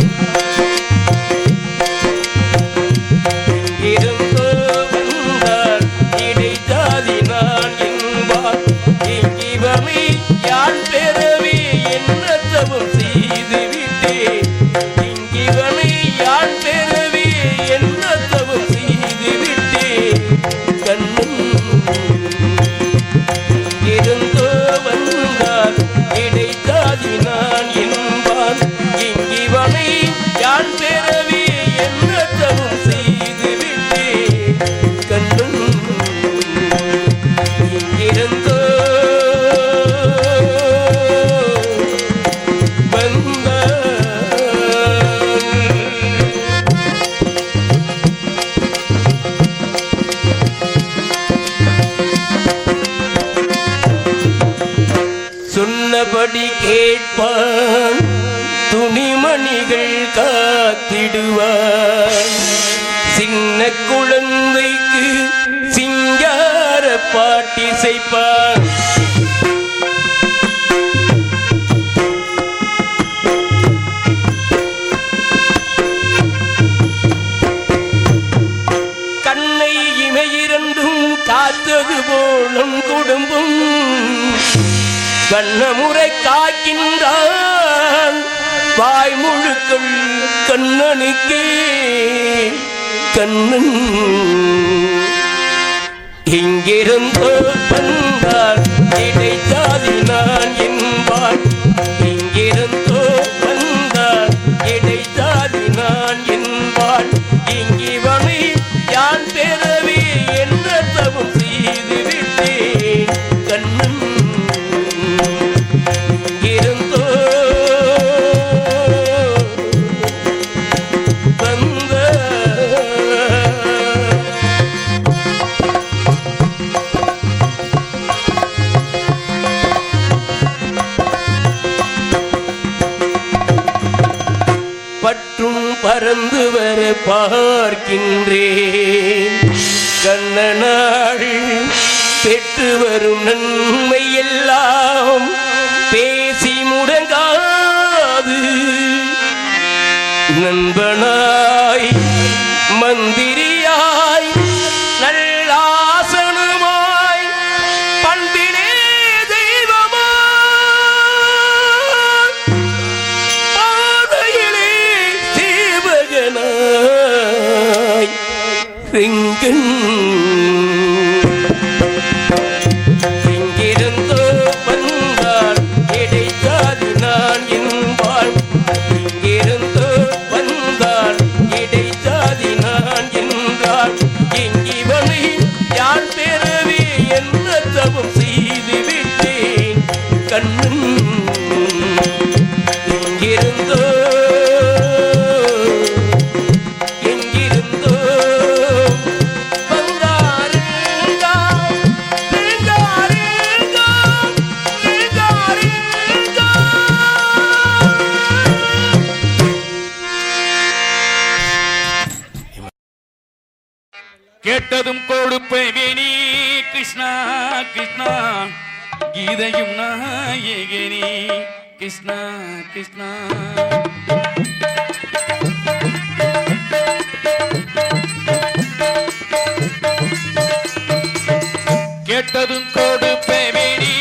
Música கேட்பான் துணிமணிகள் காத்திடுவான் சின்ன குழந்தைக்கு சிங்கார பாட்டி செய்ப்பான் கண்ணை இமையிரண்டும் காத்தது போலும் குடும்பம். கண்ணமுறை காக்கின்றான். வாய் முழுக்கள் கண்ணனுக்கே கண்ணன். இங்கிருந்து வந்தார் இடைத்தாதி நான் என் பறந்து வர பார்க்கின்றேன். கண்ண நாள் பெற்று வரும் நன்மை எல்லாம் பே தென் கேட்டதும் கொடுப்பேன் வேணி கிருஷ்ணா கிருஷ்ணா கீதையும் நாயகினி கிருஷ்ணா கிருஷ்ணா. கேட்டதும் கொடுப்பேன் வேணி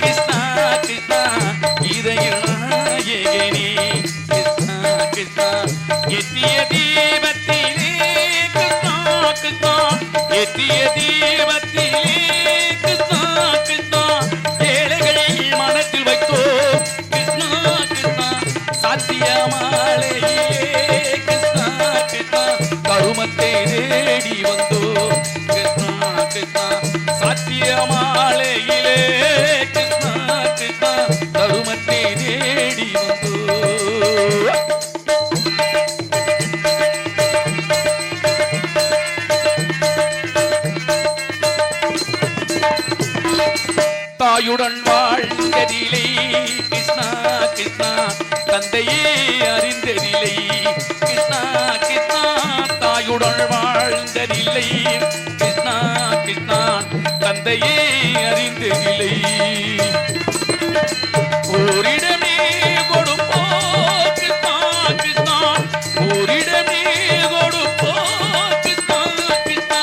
கிருஷ்ணா கிருஷ்ணா கீதையும் நாயகினி கிருஷ்ணா கிருஷ்ணா. எத்திய தீபத்தை தந்தையே அறிந்ததில்லை ஓரிடமே கொடுப்போ கிருஷ்ணா கிருஷ்ணா. ஓரிடமே கொடுப்போ கிருஷ்ணா கிருஷ்ணா.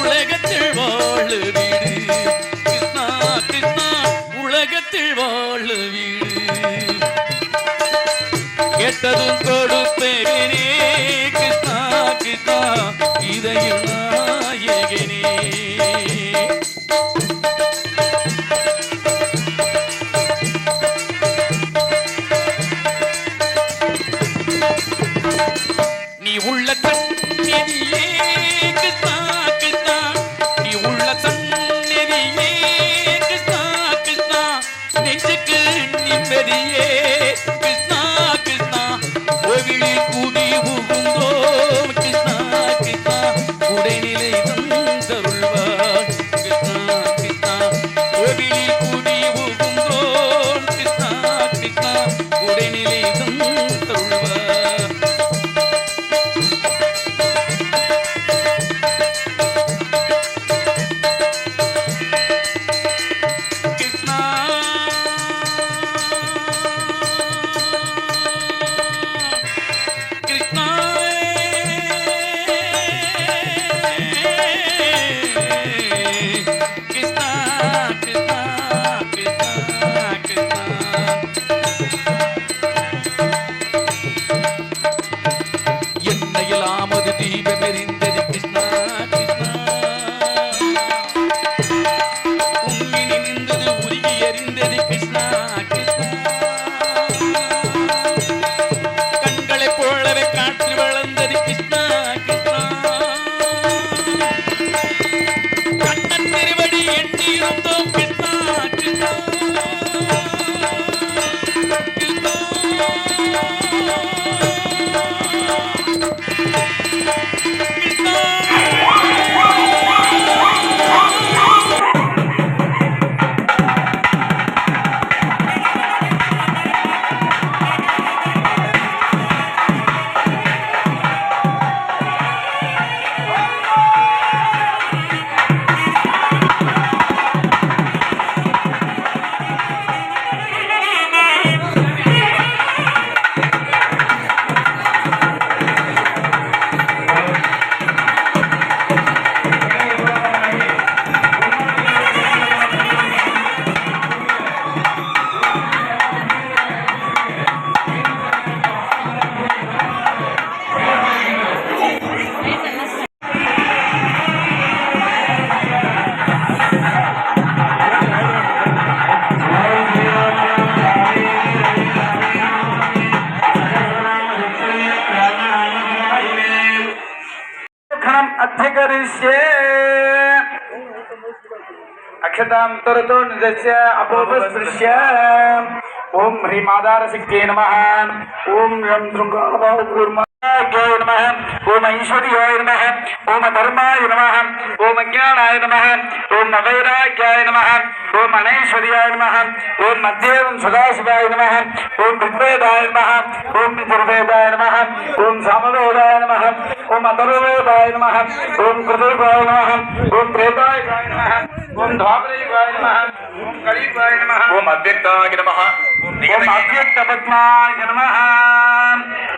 உலகத்தில் வாழ வீடு. கிருஷ்ணா கிருஷ்ணா உலகத்தில் வாழ வீடு. கேட்டதும் கொடுப்பேனே கிருஷ்ணா கிருஷ்ணா. இதையும் पूर्ण தெரிந்தது கிருஷ்ணா. అక్షతాంతరతో నిజస్య అపోపస్పృశ్య ఓం హ్రీమాదారశక్తే నమ ఓం యం శృంగారభావ కూర్మ ो नमः ओम ऐश्वर्याय नमः। ओम धर्माय नम ओम ज्ञानाय नमः ओम अवैराग्याय नम ओम अनैश्वर्याय नम ओम मध्येवं सदाशिवाय नम ओम ऋग्वेदाय नम ओम पितृवेदाय नम ओम सामवेदाय नम ओम अतर्वेदाय नम ओम कृतुर्वाय नमः ओम प्रेताय नमः ओम धापरेवाय नमः ओम अव्यक्ताय नमः ओम अव्यक्त पद्माय नमः।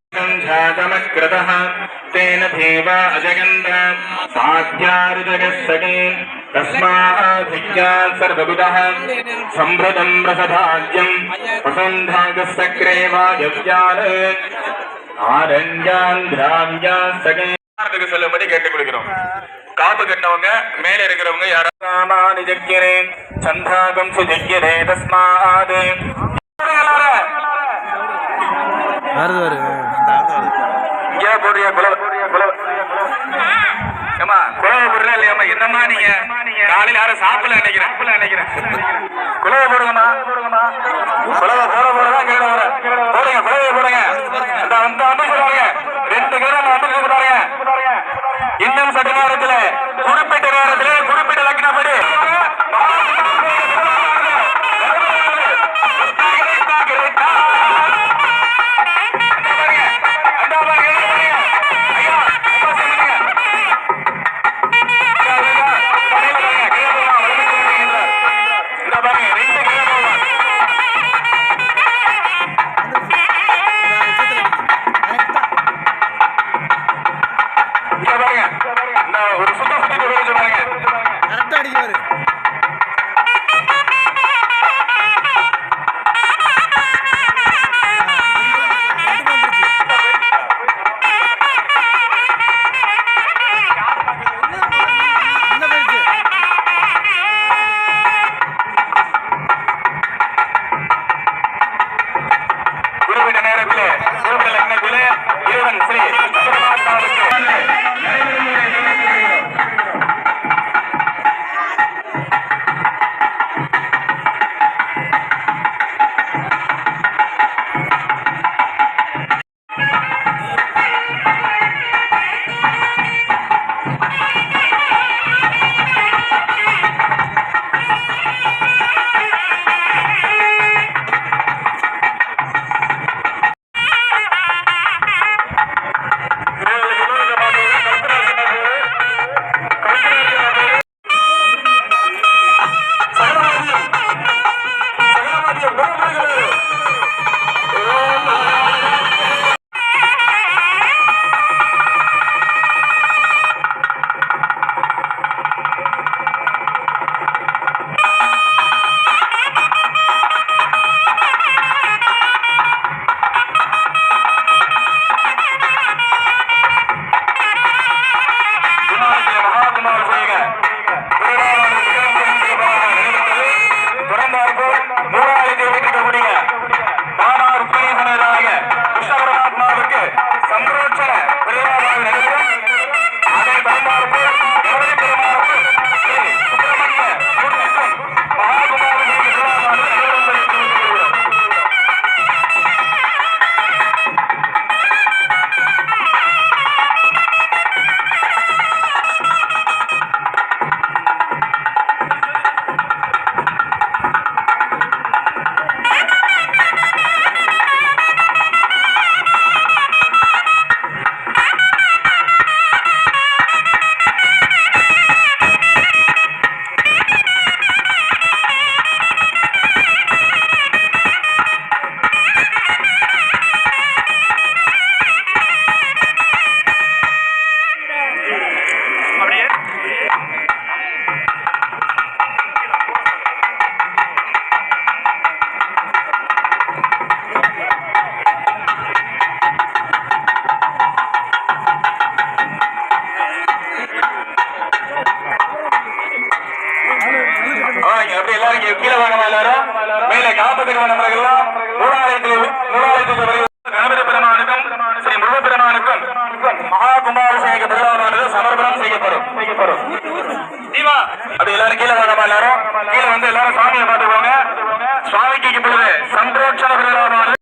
जातमकृतः तेन देवा अजगन्त साध्यारुजगस्सगे तस्माधिज्ञात् सर्वबुधः सम्भृतम् रसभाग्यम् वसन्धागस्सक्रे वायव्यान् ஆரண்யான் கிராமியான் சகே ஆரத்துக்கு சொல்லும்படி கேட்டுக் கொடுக்கிறோம் காப்பு கட்டினவங்க மேல இருக்கிறவங்க யாரா ராமானி ஜக்யரே சந்தாகம் சுஜக்யரே தஸ்மாத் வருது வருது. ஏன் போடுறியா குழவை ஏமா குழவை போடுறா இல்லையாமா என்னம்மா நீங்க? காலையில் யாரும் சாப்பிடல நினைக்கிறேன். நினைக்கிறேன் குழவை போடுங்கம்மா. குழவை போட போடதான் கேட வர போடுங்க குழவையை போடுங்க. அந்த அந்த